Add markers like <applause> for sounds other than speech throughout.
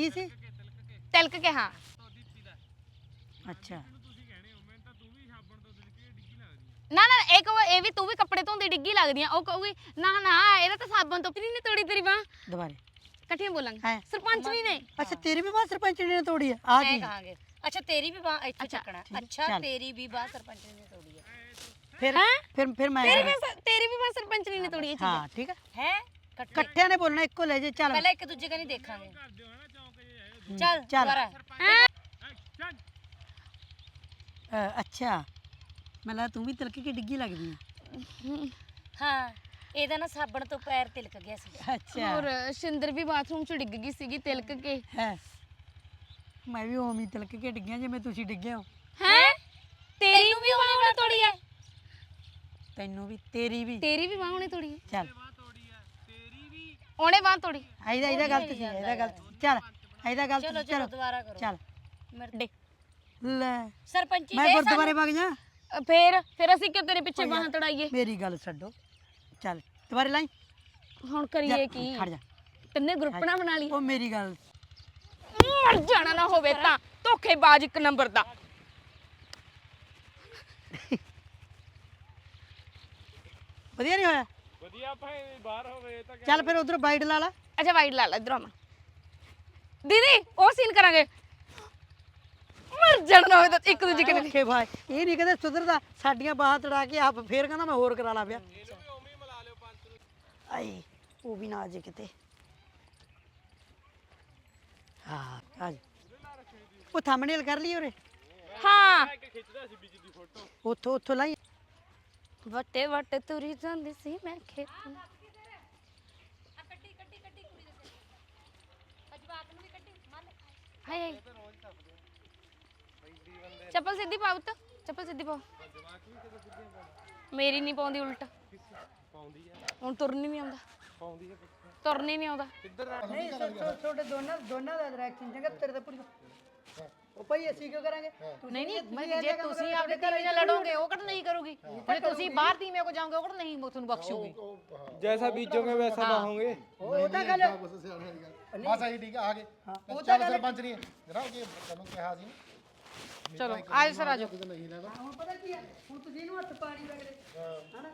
ਕੀ ਸੀ? ਤਿਲਕ ਕੇ ਹਾਂ। ਅੱਛਾ। ਨਾ ਨਾ ਇੱਕ ਉਹ ਇਹ ਵੀ ਤੂੰ ਵੀ ਕੱਪੜੇ ਧੋਂਦੀ ਡਿੱਗੀ ਲੱਗਦੀ ਆ। ਉਹ ਕਹੂਗੀ ਨਾ ਨਾ ਇਹਦਾ ਤਾਂ ਸਾਬਣ ਤੋਂ ਨਹੀਂ ਤੋੜੀ ਤੇਰੀ ਬਾਹ? ਦੁਬਾਰੇ। ਇਕੱਠੀਆਂ ਬੋਲਾਂਗੇ। ਹੈਂ। ਸਰਪੰਚ ਵੀ ਨੇ। ਅੱਛਾ ਤੇਰੀ ਵੀ ਬਾਤ ਸਰਪੰਚ ਨੇ ਤੋੜੀ ਆ? ਆ ਐ ਕਹਾਂਗੇ। ਅੱਛਾ ਤੇਰੀ ਵੀ ਬਾਹ ਇੱਥੇ ਅੱਛਾ, ਚੱਕਣਾ। ਠੀਕ ਹੈ, ਅੱਛਾ ਚੱਲ। ਤੇਰੀ ਵੀ ਬਾਹ ਸਰਪੰਚ ਨੇ ਤੋੜੀ ਹੈ ਫਿਰ ਹੈਂ? ਫਿਰ ਫਿਰ ਮੈਂ ਤੇਰੀ ਵੀ ਸ- ਤੇਰੀ ਵੀ ਬਾਹ ਸਰਪੰਚ ਨੇ ਤੋੜੀ ਇਹ ਚੀਜ਼ ਹਾਂ ਠੀਕ ਹੈ। ਹੈ? ਇਕੱਠੇ। ਇਕੱਠਿਆਂ ਨੇ ਬੋਲਣਾ ਇੱਕੋ ਲੈ ਜੇ। ਚੱਲ। ਪਹਿਲਾਂ ਇੱਕ ਦੂਜੇ ਕਨੀ ਦੇਖਾਂਗੇ। ਚੱਲ ਚੱਲ। ਦੁਬਾਰਾ। ਅ, ਅੱਛਾ। ਮਤਲਬ ਤੂੰ ਵੀ ਤਿਲਕ ਕੇ ਡਿੱਗੀ ਲੱਗਦੀ ਆ। ਹਾਂ ਇਹਦਾ ਨਾ ਸਾਬਣ ਤੋਂ ਪੈਰ ਤਿਲਕ ਗਿਆ ਸੀ। ਅੱਛਾ। ਹੋਰ ਸ਼ਿੰਦਰ ਵੀ ਬਾਥਰੂਮ 'ਚ ਡਿੱਗ ਗਈ ਸੀਗੀ ਤਿਲਕ ਕੇ। ਹੈ। ਮੈਂ ਵੀ ਉਵੇਂ ਹੀ ਤਿਲਕ ਕੇ ਡਿੱਗਿਆ ਜਿਵੇਂ ਤੁਸੀਂ ਡਿੱਗੇ ਹੋ। ਹੈ? ਤੇਰੀ ਵੀ ਬਾਹ ਉਹਨੇ ਤੋੜੀ ਹੈ। ਤੈਨੂੰ ਵੀ ਤੇਰੀ ਵੀ। ਤੇਰੀ ਵੀ ਬਾਹ ਉਹਨੇ ਤੋੜੀ ਹੈ। ਚੱਲ। ਉਹਨੇ ਬਾਹ ਤੋੜੀ। ਇਹਦਾ ਇਹਦਾ ਗਲਤ ਸੀ ਇਹਦਾ ਗਲਤ ਸੀ। ਚੱਲ। ਇਹਦਾ ਗਲਤ। ਚਲੋ ਚਲੋ ਚਲੋ ਦੁਬਾਰਾ ਕਰੋ। ਚੱਲ। ਮੇਰੇ ਲੈ। ਸਰਪੰਚੀ ਮੈਂ ਗੁਰਦੁਆਰੇ ਵਗ ਜਾ। ਫੇਰ ਫਿਰ ਅਸੀਂ ਕਿਉਂ ਤੇਰੇ ਪਿੱਛੇ ਬਾਹਾਂ ਤੜਾਈਏ? ਮੇਰੀ ਗੱਲ ਛੱਡੋ। ਚੱਲ ਦੁਬਾਰੇ ਲਾਈ। ਹੁਣ ਕਰੀਏ ਕੀ? ਖੜ ਜਾ। ਤਿੰਨੇ ਗਰੁੱਪ ਨਾ ਬਣਾ ਲਈ ਉਹ ਮੇਰੀ ਗੱਲ ਮਰ ਜਾਣਾ ਨਾ ਹੋਵੇ ਤਾਂ। ਧੋਖੇਬਾਜ਼ ਇੱਕ ਨੰਬਰ ਦਾ। ਵਧੀਆ ਨਹੀਂ ਹੋਇਆ? ਵਧੀਆ ਭਾਈ ਬਾਹਰ ਹੋਵੇ ਤਾਂ ਚੱਲ ਫਿਰ ਉਧਰ ਬਾਈਟ ਲਾ ਲਾ। ਅੱਛਾ ਵਾਈਟ ਲਾ ਲਾ ਇਧਰ ਆਮਾ ਦੀਦੀ ਉਹ ਸੀਨ ਕਰਾਂਗੇ। ਮਰ ਜਾਣਾ ਨਾ ਹੋਵੇ ਤਾਂ ਇੱਕ ਦੂਜੇ ਕਨੇ ਓਕੇ ਭਾਈ ਇਹ ਨਹੀਂ ਕਦੇ ਸੁਧਰਦਾ ਸਾਡੀਆਂ ਬਾਹਾਂ ਤੜਾ ਕੇ ਆਪ ਫੇਰ ਕਹਿੰਦਾ ਮੈਂ ਹੋਰ ਕਰਾ ਲਾ ਪਿਆ ਆਈ ਉਹ ਵੀ ਨਾ ਜੇ ਕਿਤੇ। ਹਾਂ ਆ ਜਾ। ਉਹ ਥੰਬਨੇਲ ਕਰ ਲਈ ਉਰੇ। ਹਾਂ। ਖਿੱਚਦਾ ਸੀ ਬੀਜੀ ਦੀ ਫੋਟੋ ਉੱਥੋਂ ਉੱਥੋਂ ਲਾਈ। ਵਟੇ ਵਟੇ ਤੁਰੀ ਜਾਂਦੀ ਸੀ ਮੈਂ ਖੇਤ ਨੂੰ। ਹਾਏ ਹਾਏ ਚੱਪਲ ਸਿੱਧੀ ਪਾਉ ਤਾ ਚੱਪਲ ਸਿੱਧੀ ਪਾਓ। ਮੇਰੀ ਨਹੀਂ ਪਾਉਂਦੀ ਉਲਟ। ਪਾਉਂਦੀ ਆ ਹੁਣ ਤੁਰਨੀ ਨਹੀਂ ਆਉਂਦਾ। ਪਾਉਂਦੀ ਆ ਤੁਰਨੀ ਨਹੀਂ ਆਉਂਦਾ ਨਹੀਂ ਛੋਟੇ ਦੋਨਾਂ ਦੋਨਾਂ ਦਾ ਡਾਇਰੈਕਸ਼ਨ ਚੰਗਾ ਤੇਰੇ ਤੇ ਪੂਰੀ ਉਹ ਭਾਈ ਅਸੀਂ ਕਿਉਂ ਕਰਾਂਗੇ? ਨਹੀਂ ਨਹੀਂ ਮੈਂ ਜੇ ਤੁਸੀਂ ਆਪਣੇ ਧੀਵੇਂ ਨਾਲ ਲੜੋਗੇ ਉਹ ਕਿਹੜਾ ਨਹੀਂ ਕਰੂਗੀ? ਜੇ ਤੁਸੀਂ ਬਾਹਰ ਧੀਵੇਂ ਕੋ ਜਾਓਗੇ ਉਹ ਕਿਹੜਾ ਨਹੀਂ ਤੁਹਾਨੂੰ ਬਖਸ਼ੂਗੀ? ਜੈਸਾ ਬੀਜੋਗੇ ਵੈਸਾ ਬਾਹੋਗੇ ਉਹ ਤਾਂ ਗੱਲ ਬਸ ਆਹੀ ਠੀਕ ਆ ਆ ਗਏ। ਚੱਲ ਸਰਪੰਚ ਨਹੀਂ ਜਨਾਬ ਜੀ ਤੁਹਾਨੂੰ ਕਿਹਾ ਸੀ ਚਲੋ ਆਜੋ ਸਰ ਆਜੋ ਨਹੀਂ ਲੈਣਾ। ਹੁਣ ਪਤਾ ਕੀ ਹੈ ਹੁਣ ਤੁਸੀਂ ਇਹਨੂੰ ਹੱਥ ਪਾਣੀ ਲੱਗਦੇ ਹਨਾ?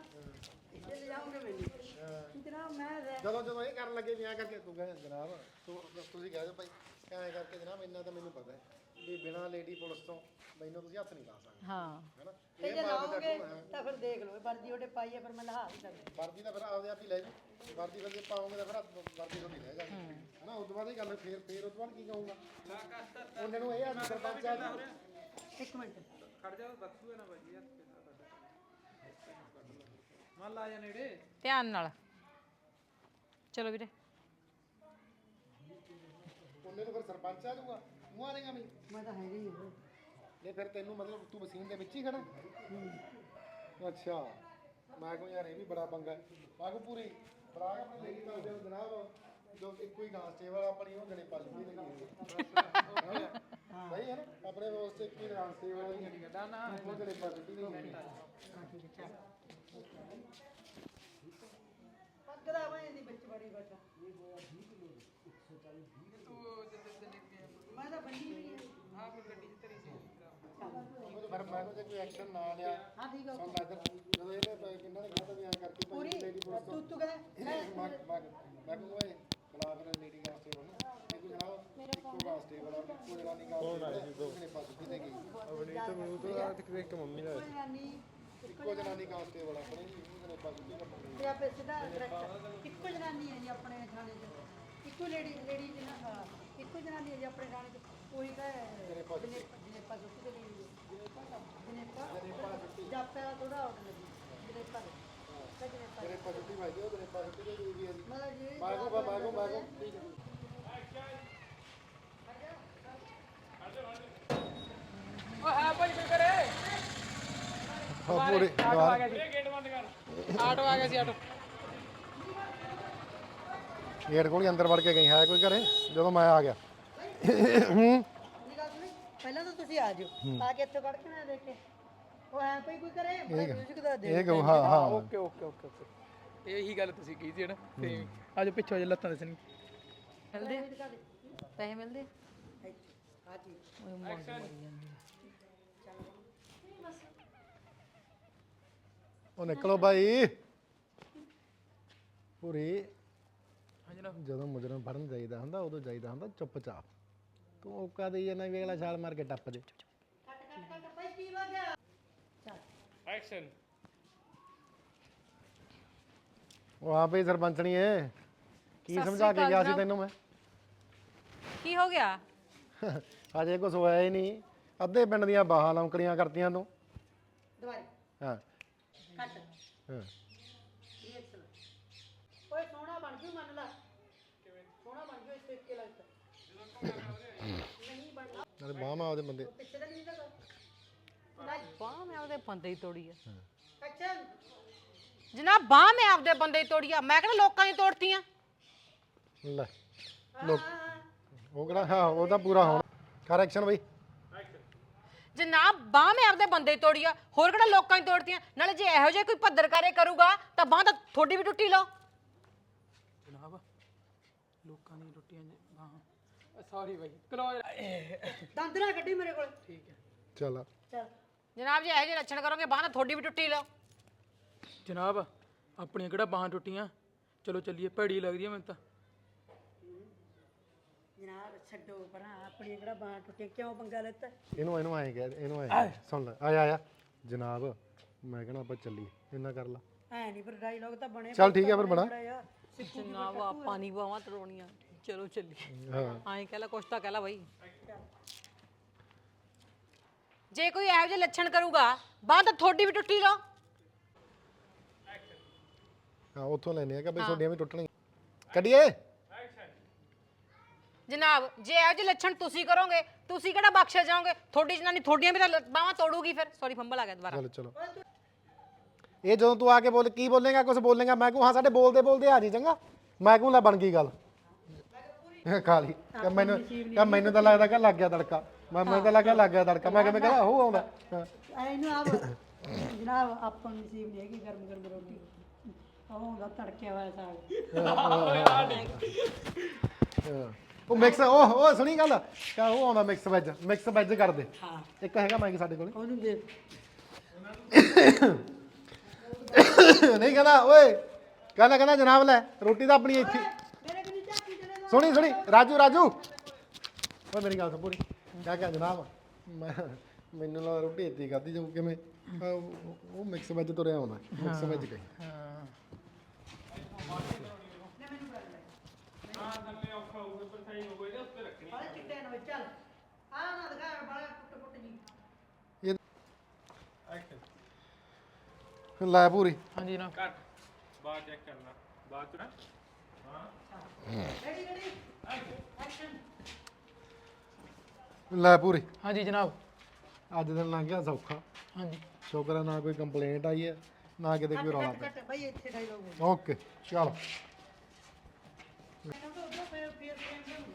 ਇੱਥੇ ਲੈ ਜਾਓਗੇ ਮੈਨੂੰ। ਜਨਾਬ ਮੈਂ ਰਹਿ- ਜਦੋਂ ਜਦੋਂ ਇਹ ਕਰਨ ਲੱਗੇ ਵਿਆਹ ਕਰਕੇ ਤੂੰ ਕਹੇ ਜਨਾਬ ਤੂੰ ਤੁਸੀਂ ਕਹਿ ਦਿਓ ਭਾਈ ਐਂ ਕਰਕੇ ਜਨਾਬ ਇੰਨਾ ਤਾਂ ਮੈਨੂੰ ਪਤਾ ਹੈ ਵੀ ਬਿਨਾਂ ਲੇਡੀ ਪੁਲਿਸ ਤੋਂ ਮੈਨੂੰ ਤੁਸੀਂ ਹੱਥ ਨਹੀਂ ਲਾ ਸਕਦੇ। ਹਾਂ। ਹੈਨਾ? ਤੇ ਜੇ ਲਾਓਗੇ ਤਾਂ ਫਿਰ ਦੇਖ ਲਓ ਇਹ ਵਰਦੀ ਉਹਦੇ ਪਾਈ ਹੈ ਫਿਰ ਮੈਂ ਲਹਾ ਨਹੀਂ ਸਕਦਾ ਵਰਦੀ ਤਾਂ ਫਿਰ ਆਪਦੇ ਆਪ ਹੀ ਲੈ ਜੂ। ਵਰਦੀ ਫਿਰ ਜੇ ਪਾਉਂਗੇ ਤਾਂ ਫਿਰ ਹੱਥ ਵਰਦੀ ਤੁਹਾਡੀ ਲੈ ਜਾਣੀ ਹੈਨਾ? ਉਸ ਤੋਂ ਬਾਅਦ ਇਹ ਗੱਲ ਫੇਰ ਫੇਰ ਉਸ ਤੋਂ ਬਾਅਦ ਕੀ ਕਹੂੰਗਾ? ਉਹਨਾਂ ਨੂੰ ਇਹ ਆ ਵੀ ਸਰਪੰਚ ਆ ਜੀ। ਇੱਕ ਮਿੰਟ। ਖੜ ਜਾ ਦੱਸੂਗਾ ਨਾ ਬਾਜੀ ਯਾਰ ਮੰਨ ਲਾ ਜਾ ਨੇੜੇ। ਧਿਆਨ ਨਾਲ। ਚਲੋ ਵੀਰੇ। ਉਹਨੇ ਨੂੰ ਫਿਰ ਸਰਪੰਚ ਆ ਜਾਊਗਾ। ਤੂੰ ਆ ਜਾਏਗਾ ਵੀ ਮੈਂ ਤਾਂ ਹੈਗਾ ਹੀ ਹਾਂ ਨਹੀਂ ਫਿਰ ਤੈਨੂੰ ਮਤਲਬ ਤੂੰ ਵਸੀਮ ਦੇ ਵਿੱਚ ਹੀ ਖੜਾ। ਅੱਛਾ। ਮੈਂ ਕਹੂੰ ਯਾਰ ਇਹ ਵੀ ਬੜਾ ਪੰਗਾ ਹੈ। ਮੈਂ ਕਹੂੰ ਪੂਰੀ ਬਰਾਗ ਆਪਣੀ ਲੈ ਕੇ ਚੱਲਦੇ ਹੋ ਜਨਾਬ ਜੋ ਇੱਕੋ ਹੀ ਗਾਂ ਸੇਵਾ ਆਪਣੀ ਉਹ ਜਣੇ ਪੱਜ ਵੀ ਲੱਗੀ ਹੋਈ ਹੈ? <laughs> ਸਹੀ ਹੈ ਨਾ? ਆਪਣੇ ਵਾਸਤੇ ਇੱਕ ਹੀ ਗਾਂ ਸੇਵਾ ਦੀ ਗੱਡੀ ਗੱਡਾ ਨਾ ਉਹ ਜਣੇ ਪੱਜ ਵੀ ਲੱਗੀ ਪੱਕਦਾ ਮੈਂ ਇਹਦੀ ਵਿੱਚ ਬੜੀ ਬੈਠਾ ਮੈਂ ਤਾਂ ਬੰਦੀ ਵੀ ਹੈ ਉਹ ਫਿਰ ਮੈਂ ਜੇ ਕੋਈ ਐਕਸ਼ਨ ਨਾ ਲਿਆ। ਹਾਂ ਠੀਕ ਹੈ ਜਦੋਂ ਇਹਨੇ ਪ- ਕਿੰਨਾ ਨੇ ਕਿਹਾ ਵੀ ਐਂ ਕਰਕੇ ਪੂਰੀ ਭਾਈ ਲੇਡੀ ਪੁਲਿਸ ਤੋਂ ਤੂੰ ਤੂੰ ਕਹਿੰਦਾ ਮੈਂ ਮੈਂ ਮੈਂ ਕਹੂੰ ਓਏ ਬੁਲਾ ਫਿਰ ਲੇਡੀ ਕਾਂਸਟੇਬਲ ਨੂੰ ਇਹ ਕੋਈ ਜਨਾਬ ਇੱਕੋ ਕਾਂਸਟੇਬਲ ਆ ਇੱਕੋ ਜਨਾਨੀ ਕਾਂਸਟੇਬਲ ਉਹਨੇ ਪੱਜ ਵੀ ਲੈ ਗਈ ਆਪਣੀ ਤਾਂ ਮੈਨੂੰ ਤਾਂ ਤੱਕ ਇੱਕ ਮੰਮੀ ਦਾ ਨਾਨੀ ਇੱਕੋ ਜਨਾਨੀ ਕਾਂਸਟੇਬਲ ਆਪਣੀ ਉਹਨੇ ਪੱਜ ਵੀ ਲੱਗੀ ਤੇ ਆਪੇ ਸਿੱਧਾ ਡਾਇਰੈਕਟ ਇੱਕੋ ਜਨਾਨੀ ਹੈ ਜੀ ਆਪਣੇ ਥਾਣੇ 'ਚ ਇੱਕੋ ਲੇਡੀ ਲੇਡੀ ਜੀ ਨਾ ਹਾਂ, ਇੱਕੋ ਜਨਾਨੀ ਹੈ ਜੀ ਆਪਣੇ ਥਾਣੇ 'ਚ ਉਹੀ ਤਾਂ ਜਨੇਪਾ ਜਨੇਪਾ ਸੁੱਕੀ ਤੇ ਲਈ ਜਨੇਪਾ ਜਾਪਿਆ ਥੋੜਾ ਆਉਟ ਲੱਗੀ ਜਨੇਪਾ ਦੇ ਜਨੇਪਾ ਪੱਜ ਵੀ ਭਾਈ ਉਹ ਤੇਰੇ ਪੱਜ ਵੀ ਦੇ ਹੈ ਜੀ ਮਤਲਬ ਜੀ ਮੈਂ ਕਹੂੰ ਮੈਂ ਕਹੂੰ ਮੈਂ ਕਹੂੰ ਠੀਕ ਹੈ ਹਾਂ ਪੂਰੀ ਦੁਆਰ ਗੇਟ ਬੰਦ ਕਰ ਆਟੋ ਆ ਗਿਆ ਸੀ ਆਟੋ। ਗੇਟ ਕੋਲ ਹੀ ਅੰਦਰ ਵੜ ਕੇ ਗਈ ਹੈ ਕੋਈ ਘਰੇ? ਜਦੋਂ ਮੈਂ ਆ ਗਿਆ। ਹੂੰ। ਪਹਿਲਾਂ ਤਾਂ ਤੁਸੀਂ ਆ ਜਾਓ ਆ ਕੇ ਇੱਥੇ ਵੜ ਕੇ ਨਾ ਦੇਖ ਉਹ ਹੈ ਕੋਈ ਕੋਈ ਕਰੇ ਮਿਊਜ਼ਿਕ ਦਾ ਦੇ ਇਹ ਕਹੂੰ ਹਾਂ ਹਾਂ। Okay okay okay okay. ਇਹੀ ਗੱਲ ਤੁਸੀਂ ਕਹੀ ਸੀ ਨਾ ਤੇ ਆਜੋ ਪਿੱਛੇ ਹੋ ਜਾ ਲੱਤਾਂ ਦੇ ਸਨੀ। ਦਿਖਾ ਦੇ ਪੈਸੇ ਮਿਲਦੇ? ਹਾਂਜੀ ਉਹ ਨਿਕਲੋ ਭਾਈ ਪੂਰੀ ਜਦੋਂ ਮੁਜਰਮ ਫੜਨ ਜਾਈਦਾ ਹੁੰਦਾ ਉਦੋਂ ਜਾਈਦਾ ਹੁੰਦਾ ਚੁੱਪਚਾਪ। ਤੂੰ ਔਕਾ ਦੇਈ ਜਾਂਦਾ ਵੀ ਅਗਲਾ ਛਾਲ ਮਾਰ ਕੇ ਟੱਪ ਜੇ। ਐਕਸ਼ਨ ਉਹ ਆਪੇ ਸਰਪੰਚਣੀ ਏ ਕੀ ਸਮਝਾ ਕੇ ਗਿਆ ਸੀ ਤੈਨੂੰ ਮੈਂ? ਕੀ ਹੋ ਗਿਆ? ਅਜੇ ਕੁਛ ਹੋਇਆ ਹੀ ਨਹੀਂ। ਅੱਧੇ ਪਿੰਡ ਦੀਆਂ ਬਾਹਾਂ ਲੌਂਕੜੀਆਂ ਕਰਤੀਆਂ ਤੂੰ। ਦੁਬਾਰੇ। ਹਾਂ। ਕੱਟ ਹਾਂ। ਰਿਐਕਸ਼ਨ ਓਏ ਸੋਹਣਾ ਬਣ ਜੂ ਮੰਨ ਲਾ। ਸੋਹਣਾ ਬਣ ਜੂ ਇਸ ਤੇ ਕੇ ਲੱਗਦਾ ਨਹੀਂ ਬਣਨਾ ਨਾਲੇ ਬਾਹਾਂ ਉਹਦੇ ਬੰਦੇ ਪਿੱਛੇ ਤਾਂ ਨਹੀਂ ਦਿਖਦਾ ਬਾਹ ਮੈਂ ਆਪਦੇ ਬੰਦੇ ਹੀ ਤੋੜੀ ਆ। ਐਕਸ਼ਨ ਜਨਾਬ ਬਾਹ ਮੈਂ ਆਪਦੇ ਬੰਦੇ ਹੀ ਤੋੜੀ ਆ। ਮੈਂ ਕਿਹੜਾ ਲੋਕਾਂ ਦੀ ਤੋੜਤੀਆਂ? ਲੈ। ਲੋਕ ਉਹ ਕਿਹੜਾ ਹਾਂ ਉਹ ਤਾਂ ਪੂਰਾ ਹੋਣਾ। ਕਰ ਐਕਸ਼ਨ ਬਈ। ਜਨਾਬ ਬਾਹ ਮੈਂ ਆਪਦੇ ਬੰਦੇ ਹੀ ਤੋੜੀ ਆ ਹੋਰ ਕਿਹੜਾ ਲੋਕਾਂ ਦੀ ਤੋੜਤੀਆਂ? ਨਾਲੇ ਜੇ ਇਹੋ ਜਿਹਾ ਕੋਈ ਭੱਦਰ ਕਰੇ ਕਰੂਗਾ ਤਾਂ ਬਾਹ ਤਾਂ ਤੁਹਾਡੀ ਵੀ ਟੁੱਟੀ ਲਓ। ਜਨਾਬ ਲੋਕਾਂ ਦੀ ਰੋਟੀਆਂ ਬਾਹਾਂ। ਸੌਰੀ ਬਾਈ ਕਲੋਜ਼ ਦੰਦ ਨਾ ਕੱਢੀ ਮੇਰੇ ਕੋਲ। ਠੀਕ ਹੈ। ਚੱਲ। ਚੱਲ। ਜਨਾਬ ਜੇ ਇਹੋ ਜਿਹੇ ਲੱਛਣ ਕਰੋਗੇ ਬਾਹ ਤਾਂ ਤੁਹਾਡੀ ਵੀ ਟੁੱਟੀ ਲਓ। ਜਨਾਬ ਆਪਣੀਆਂ ਕਿਹੜਾ ਬਾਹਾਂ ਟੁੱਟੀਆਂ? ਚਲੋ ਚੱਲੀਏ ਭੈੜੀ ਲੱਗਦੀ ਹੈ ਮੈਨੂੰ ਤਾਂ। ਜਨਾਬ ਛੱਡੋ ਪਰਾਂ ਆਪਣੀ ਕਿਹੜਾ ਬਾਂਹ ਟੁੱਟੀ ਕਿਉਂ ਪੰਗਾ ਲੈਤਾ? ਇਹਨੂੰ ਇਹਨੂੰ ਐਂ ਕਹਿ ਇਹਨੂੰ ਐਂ ਸੁਣ ਲੈ ਆਇਆ ਆਇਆ। ਜਨਾਬ ਮੈਂ ਕਹਿੰਦਾ ਆਪਾਂ ਚੱਲੀਏ ਇੰਨਾ ਕਰ ਲਾ। ਐ ਨਹੀਂ ਪਰ ਡਾਇਲੌਗ ਤਾਂ ਬਣੇ ਚੱਲ ਠੀਕ ਹੈ ਫਿਰ ਬਣਾ ਜਨਾਬ ਆਪਾਂ ਨਹੀਂ ਬਾਹਾਂ ਤੋੜਨੀਆਂ ਚਲੋ ਚੱਲੀਏ। ਹਾਂ। ਆਏ ਕਹਿ ਲਾ ਕੁਛ ਤਾਂ ਕਹਿ ਲਾ ਬਾਈ। ਜੇ ਕੋਈ ਇਹੋ ਜਿਹੇ ਲੱਛਣ ਕਰੂਗਾ ਬਾਹ ਤਾਂ ਤੁਹਾਡੀ ਵੀ ਟੁੱਟੀ ਲਓ। ਹਾਂ ਉੱਥੋਂ ਲੈਨੇ ਆ ਕਿ ਬਈ ਤੁਹਾਡੀਆਂ ਵੀ ਟੁੱਟਣਗੀਆਂ। ਕੱਢੀਏ। ਜਨਾਬ ਜੇ ਇਹੋ ਜਿਹੇ ਲੱਛਣ ਤੁਸੀਂ ਕਰੋਗੇ ਤੁਸੀਂ ਕਿਹੜਾ ਬਖਸ਼ੇ ਜਾਓਗੇ? ਤੁਹਾਡੀ ਜਨਾਨੀ ਤੁਹਾਡੀਆਂ ਵੀ ਤਾਂ ਬਾਹਾਂ ਤੋੜੂਗੀ ਫਿਰ। ਸੌਰੀ ਫੰਬਲ ਆ ਗਿਆ ਦੁਬਾਰਾ। ਚਲੋ ਚਲੋ। ਇਹ ਜਦੋਂ ਤੂੰ ਆ ਕੇ ਬੋਲ ਕੀ ਬੋਲੇਗਾ ਕੁਝ ਬੋਲੇਗਾ ਮੈਂ ਕਹੂੰ ਹਾਂ ਸਾਡੇ ਬੋਲਦੇ ਬੋਲਦੇ ਆ ਜੀ ਚੰਗਾ। ਮੈਂ ਕਹੂੰ ਲੈ ਬਣ ਗਈ ਗੱਲ। ਲਈ। ਕਿ ਮੈਨੂੰ ਕਿ ਮੈਨੂੰ ਤਾਂ ਲੱਗਦਾ ਕਿ ਲੱਗ ਗਿਆ ਤੜਕਾ। ਮੈਂ ਮੈਨੂੰ ਤਾਂ ਲੱਗਿਆ ਲੱਗ ਗਿਆ ਤੜਕਾ। ਮੈਂ ਕਿਵੇਂ ਕਹਿੰਦਾ ਉਹ ਆਉਂਦਾ। ਹਾਂ। ਇਹਨੂੰ ਆਪ ਜਨਾਬ ਆਪਾਂ ਨੂੰ ਨਸੀਬ ਨਹੀਂ ਹੈਗੀ ਗਰਮ ਗਰਮ ਰੋਟੀ। ਉਹ ਹੁੰਦਾ ਤੜਕਿਆ ਹੋਇਆ ਸਾਗ। ਹਾਂ। ਉਹ ਮਿਕਸ ਉਹ ਉਹ ਸੁਣੀ ਗੱਲ? ਕਾ ਉਹ ਆਉਂਦਾ ਮਿਕਸ ਵੈਜ ਮਿਕਸ ਵੈਜ ਕਰ ਦੇ ਹਾਂ। ਇੱਕ ਹੈਗਾ ਮਾਈਕ ਸਾਡੇ ਕੋਲ। ਉਹਨੂੰ ਦੇ। ਨਹੀਂ ਕਹਿੰਦਾ ਓਏ ਕਹਿੰਦਾ ਕਹਿੰਦਾ ਜਨਾਬ ਲੈ ਰੋਟੀ ਤਾਂ ਆਪਣੀ ਇੱਥੇ। ਮੇਰੇ ਕੋਲ ਚਾਕੀ ਚਲੇ ਜਾ ਸੁਣੀ ਸੁਣੀ ਰਾਜੂ ਰਾਜੂ। ਓਏ ਮੇਰੀ ਗੱਲ ਸੁਣ ਪੂਰੀ। ਕਿਆ ਕਿਆ ਜਨਾਬ? ਮੈਂ ਮੈਨੂੰ ਲਾ ਰੋਟੀ ਇੱਥੇ ਖਾਦੀ ਜਾਊ ਕਿਵੇਂ? ਆਹ ਉਹ- ਉਹ ਮਿਕਸ ਵੈਜ ਤੁਰਿਆ ਆਉਂਦਾ ਮਿਕਸ ਵੈਜ ਕਹੀ। ਬਾਲੇ ਚਿੱਟੇ ਨੂੰ ਚੱਲ। ਆ ਨਾ ਦਿਖਾ ਬਾਲੇ ਪੁੱਟ ਪੁੱਟ ਜੀ। ਲੈ ਪੂਰੀ। ਹਾਂਜੀ ਜਨਾਬ ਕੱਟ। ਬਾਅਦ ਚੈੱਕ ਕਰਨਾ ਬਾਅਦ ਚ ਨਾ। ਰੈਡੀ ਰੈਡੀ ਐਕਸ਼ਨ ਲੈ ਪੂਰੀ। ਹਾਂਜੀ ਜਨਾਬ। ਅੱਜ ਦਿਨ ਲੰਘ ਗਿਆ ਸੌਖਾ। ਹਾਂਜੀ। ਸ਼ੁਕਰ ਹੈ ਨਾ ਕੋਈ ਕੰਪਲੇਂਟ ਆਈ ਹੈ ਨਾ ਕਿਤੇ ਕੋਈ ਰੌਲਾ ਕੱਟ ਕੱਟ। ਬਾਈ ਇੱਥੇ ਡਾਇਲੋਗ ਪਿਆ ਓਕੇ ਚਲ ਮੈਨੂੰ ਤਾਂ ਉਧਰ ਫੇਰ ਫੇਰ ਫੇਰ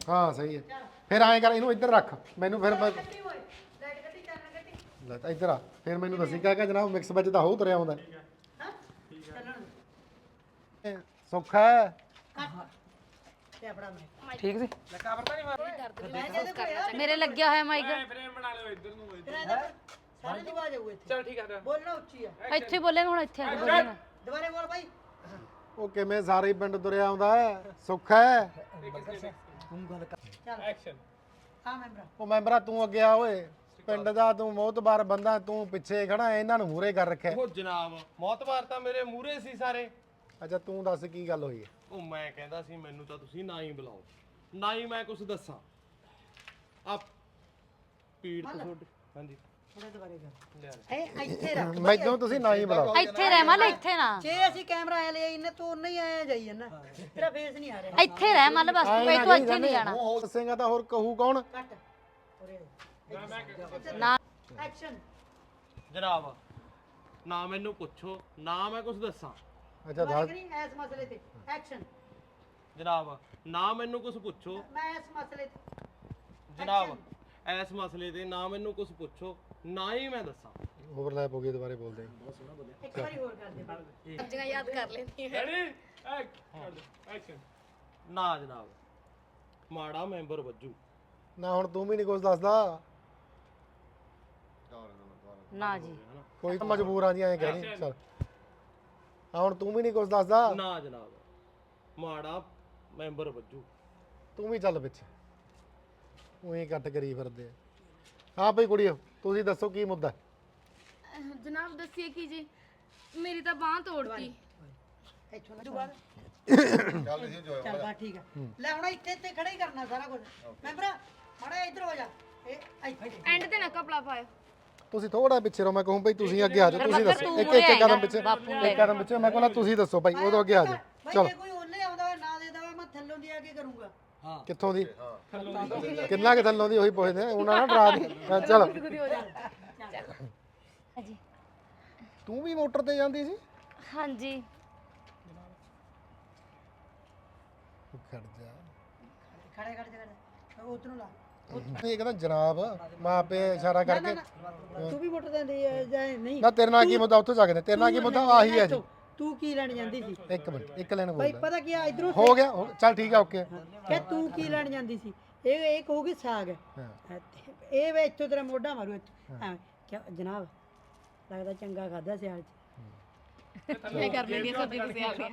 ਹਾਂ ਸਹੀ ਹੈ। ਫਿਰ ਐਂ ਕਰ ਇਹਨੂੰ ਇੱਧਰ ਰੱਖ। ਮੈਨੂੰ ਫਿਰ ਮੈਂ- ਕੱਟੀ ਹੋਏ ਲਾਈਟ ਕੱਟੀ ਚੱਲਣ ਕੱਟੀ ਲੈ ਤਾਂ ਇੱਧਰ ਆ। ਫਿਰ ਮੈਨੂੰ ਦੱਸੀ ਕਾ ਕਿ ਜਨਾਬ ਮਿਕਸ ਵੈਜ ਤਾਂ ਹੋ ਤੁਰਿਆ ਆਉਂਦਾ। ਹਾਂ ਚੱਲਣ ਇਹ ਸੌਖਾ ਹੈ। ਤੇ ਆਪਣਾ ਮੈਂ ਠੀਕ ਸੀ। ਲੱਕਾ ਵਰਤਾ ਨਹੀਂ ਮਾਰ ਮੇਰੇ ਲੱਗਿਆ ਹੋਇਆ ਮਾਈਕ ਫਰੇਮ ਬਣਾ ਲਿਓ ਇੱਧਰ ਨੂੰ ਸਾਰੇ ਦੀ ਆਵਾਜ਼ ਆਊ ਇੱਥੇ। ਚਲ ਠੀਕ ਹੈ ਬੋਲਣਾ ਉੱਚੀ ਆ। ਇੱਥੇ ਬੋਲੇਗਾ ਹੁਣ ਇੱਥੇ ਆ ਕੇ ਬੋਲੇਗਾ। ਦੁਬਾਰੇ ਬੋਲ ਬਾਈ। ਉਹ ਕਿਵੇਂ ਸਾਰੇ ਹੀ ਪਿੰਡ ਤੁਰਿਆ ਆਉਂਦਾ ਹੈ? ਸੌਖਾ ਹੈ? ਚੱਲ ਐਕਸ਼ਨ ਹਾਂ ਮੈਂਬਰਾ। ਉਹ ਮੈਂਬਰਾ ਤੂੰ ਅੱਗੇ ਆ ਓਏ। ਪਿੰਡ ਦਾ ਤੂੰ ਮੋਤਬਾਰ ਬੰਦਾ ਤੂੰ ਪਿੱਛੇ ਖੜਾ ਇਹਨਾਂ ਨੂੰ ਮੂਰੇ ਕਰ ਰੱਖਿਆ। ਉਹ ਜਨਾਬ ਮੌਤਬਾਰ ਤਾਂ ਮੇਰੇ ਮੂਹਰੇ ਸੀ ਸਾਰੇ। ਅੱਛਾ ਤੂੰ ਦੱਸ ਕੀ ਗੱਲ ਹੋਈ ਹੈ? ਉਹ ਮੈਂ ਕਹਿੰਦਾ ਸੀ ਮੈਨੂੰ ਤਾਂ ਤੁਸੀਂ ਨਾ ਹੀ ਬੁਲਾਓ। ਨਾ ਹੀ ਮੈਂ ਕੁਝ ਦੱਸਾਂ। ਆ ਪੀੜ ਤੋਂ ਤੁਹਾਡੇ ਹਾਂਜੀ। ਕਰ ਇਹ ਇੱਥੇ ਰੱਖ ਮੈਨੂੰ ਤੁਸੀਂ ਨਾ ਹੀ ਬੁਲਾਓ? ਇੱਥੇ ਰਹਿ ਮੱਲ ਇੱਥੇ ਨਾ। ਜੇ ਅਸੀਂ ਕੈਮਰਾ ਐ ਲਿਆ ਇਹਨੇ ਤੂੰ ਨਹੀਂ ਆਇਆ ਜਾਈ ਜਾਂਦਾ। ਤੇਰਾ ਫੇਸ ਨਹੀਂ ਆ ਰਿਹਾ। ਇੱਥੇ ਰਹਿ ਮੱਲ ਬਸ ਤੂੰ ਇੱਥੋਂ ਇੱਥੇ ਨਹੀਂ ਜਾਣਾ। ਉਹ ਦੱਸੇਗਾ ਤਾਂ ਹੋਰ ਕਹੂ ਕੌਣ? ਕੱਟ। ਉਰੇ ਨਾ ਐਕਸ਼ਨ ਜਨਾਬ ਨਾ ਮੈਨੂੰ ਪੁੱਛੋ ਨਾ ਮੈਂ ਕੁਝ ਦੱਸਾਂ। ਅੱਛਾ ਦੱਸ। ਕਰੀ ਇਸ ਮਸਲੇ ਤੇ। ਐਕਸ਼ਨ ਜਨਾਬ ਨਾ ਮੈਨੂੰ ਕੁਝ ਪੁੱਛੋ। ਮੈਂ ਇਸ ਮਸਲੇ ਤੇ। ਜਨਾਬ ਇਸ ਮਸਲੇ ਤੇ ਨਾ ਮੈਨੂੰ ਕੁਝ ਪੁੱਛੋ। ਨਾ ਹੀ ਮੈਂ ਦੱਸਾਂ। ਓਵਰਲੈਪ ਹੋ ਗਈ ਦੁਬਾਰੇ ਬੋਲਦੇ ਇੱਕ ਵਾਰੀ ਹੋਰ ਕਰ ਦੇ। ਸਬਜ਼ੀਆਂ ਯਾਦ ਕਰ ਲੈਂਦੀ ਰੈਡੀ ਐਕਸ਼ਨ ਨਾ ਜਨਾਬ ਮਾੜਾ ਮੈਂਬਰ ਵੱਜੂ। ਨਾ ਹੁਣ ਤੂੰ ਵੀ ਨਹੀਂ ਕੁਝ ਦੱਸਦਾ। ਨਾ ਜੀ। ਕੋਈ ਤਾਂ ਮਜਬੂਰ ਆ ਜੀ ਐਂ ਕਹਿ ਨਹੀਂ ਚਲ। ਹਾਂ ਹੁਣ ਤੂੰ ਵੀ ਨਹੀਂ ਕੁਝ ਦੱਸਦਾ। ਨਾ ਜਨਾਬ ਮਾੜਾ ਮੈਂਬਰ ਵੱਜੂ। ਤੂੰ ਵੀ ਚੱਲ ਪਿੱਛੇ। ਉਹੀ ਕੱਟ ਕਰੀ ਫਿਰਦੇ ਆ। ਹਾਂ ਭਈ ਕੁੜੀਓ। ਤੁਸੀਂ ਦੱਸੋ ਕੀ ਮੁੱਦਾ? ਹੈ? ਜਨਾਬ ਦੱਸੀਏ ਕੀ ਜੀ? ਮੇਰੀ ਤਾਂ ਬਾਹ ਤੋੜਤੀ। ਇੱਥੋਂ ਨਾ ਦੁਬਾਰਾ ਚੱਲ ਬਾ ਠੀਕ ਹੈ ਲੈ ਹੁਣ ਇੱਥੇ ਇੱਥੇ ਖੜਾ ਹੀ ਕਰਨਾ ਸਾਰਾ ਕੁਝ। ਮੈਂਬਰਾ ਮਾੜਾ ਇੱਧਰ ਹੋ ਜਾ। ਇਹ ਇੱਥੇ ਐਂਡ ਤੇ ਨਾ ਕਪੜਾ ਪਾਇਓ। ਤੁਸੀਂ ਥੋੜਾ ਪਿੱਛੇ ਰਹੋ ਮੈਂ ਕਹੂੰ ਭਈ ਤੁਸੀਂ ਅੱਗੇ ਆ ਜਾਓ ਤੁਸੀਂ ਦੱਸੋ। ਤੂੰ ਇੱਕ ਮੁੜੇ ਇੱਕ ਕਦਮ ਆਏਗਾ, ਪਿੱਛੇ ਬਾਪੂ ਇੱਕ ਕਦਮ ਪਿੱਛੇ ਮੈਂ ਕਹਿੰਦਾ ਤੁਸੀਂ ਦੱਸੋ ਭਾਈ ਉਦੋਂ ਅੱਗੇ ਆ ਜਾਓ। ਭਾਈ ਚਲੋ। ਜੇ ਕੋਈ ਉਹਨੇ ਆਉਂਦਾ ਹੋਵੇ ਨਾ ਦੇ ਦਵਾ ਮੈਂ ਥੱਲੋਂ ਦੀ ਆ ਕੇ ਕਰੂੰਗਾ। ਕਿੱਥੋਂ ਦੀ? ਕਿੰਨਾ ਕਿ ਥੱਲੋਂ ਦੀ ਉਹੀ ਪੁੱਛਦੇ ਆ ਉਹਨਾਂ ਨਾਲ ਡਰਾ ਦੀ। ਹਾਂ, ਚਲੋ। ਤੂੰ ਵੀ ਮੋਟਰ ਤੇ ਜਾਂਦੀ ਸੀ? ਹਾਂਜੀ। ਖੜ ਜਾ। ਖੜੇ ਖੜੇ ਖੜੇ ਉਧਰੋਂ ਲਾ। ਇਹ ਕਹਿੰਦਾ ਜਨਾਬ ਮੈਂ ਆਪੇ ਇਸ਼ਾਰਾ ਕਰਕੇ। ਤੂੰ ਵੀ ਮੋਟਰ ਤੇ ਦੇ ਜਾਂ ਨਹੀਂ? ਨਾ ਤੇਰੇ ਨਾਲ ਕੀ ਮੁੱਦਾ? ਉੱਥੋਂ ਜਾ ਕੇ ਤੇਰੇ ਨਾਲ ਕੀ ਮੁੱਦਾ? ਆਹੀ ਹੈ ਜੀ। ਤੂੰ ਕੀ ਲੈਣ ਜਾਂਦੀ ਸੀ? ਇੱਕ ਮਿੰਟ ਇੱਕ ਲਾਈਨ ਬੋਲ ਪਤਾ ਕੀ ਆ ਇਧਰੋਂ ਹੋ ਗਿਆ ਹੋ- ਚੱਲ ਠੀਕ ਆ ਓਕੇ। ਕਿ ਤੂੰ ਕੀ ਲੈਣ ਜਾਂਦੀ ਸੀ? ਇਹ ਇਹ ਕਹੂਗੀ ਸਾਗ। ਹਾਂ। ਇਹ ਵੇ ਇੱਥੋਂ ਤੇਰਾ ਮੋਢਾ ਮਾਰੂ ਇੱਥੋਂ। ਐਵੇਂ ਕਿਆ ਜਨਾਬ ਲੱਗਦਾ ਚੰਗਾ ਖਾਦਾ ਸਿਆਲ ਚ। ਮੈਂ ਕਰ ਲੈਣੀ ਸਬਜ਼ੀ ਤੁਸੀਂ ਆ ਗਏ